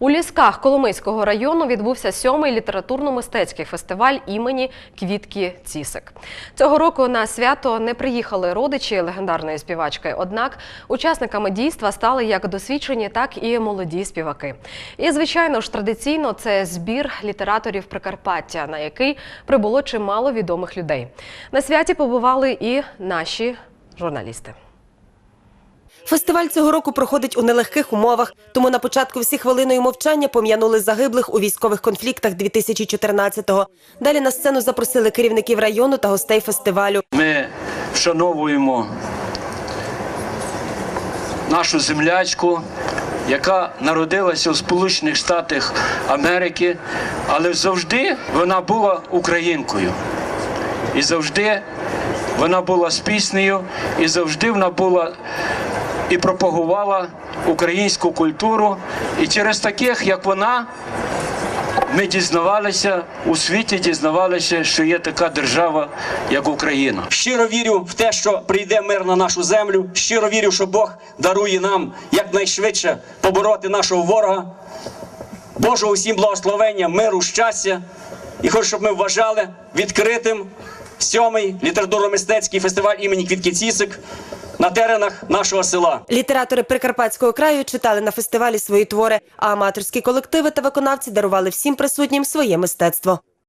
У лісках Коломийського району відбувся сьомий літературно-мистецький фестиваль імені Квітки Цісик. Цього року на свято не приїхали родичі легендарної співачки. Однак учасниками дійства стали як досвідчені, так і молоді співаки. І звичайно ж традиційно це збір літераторів Прикарпаття, на який прибуло чимало відомих людей. На святі побували і наші журналісти. Фестиваль цього року проходить у нелегких умовах, тому на початку всі хвилиною мовчання пом'янули загиблих у військових конфліктах 2014-го. Далі на сцену запросили керівників району та гостей фестивалю. Ми вшановуємо нашу землячку, яка народилася у Сполучених Штатах Америки, але завжди вона була українкою. І завжди вона була з піснею, і завжди вона була і пропагувала українську культуру. І через таких, як вона, ми дізнавалися у світі, дізнавалися, що є така держава, як Україна. Щиро вірю в те, що прийде мир на нашу землю. Щиро вірю, що Бог дарує нам якнайшвидше побороти нашого ворога. Божого усім благословення, миру, щастя. І хочу, щоб ми вважали відкритим сьомий літературно-мистецький фестиваль імені Квітки Цісик на теренах нашого села. Літератори Прикарпатського краю читали на фестивалі свої твори, а аматорські колективи та виконавці дарували всім присутнім своє мистецтво.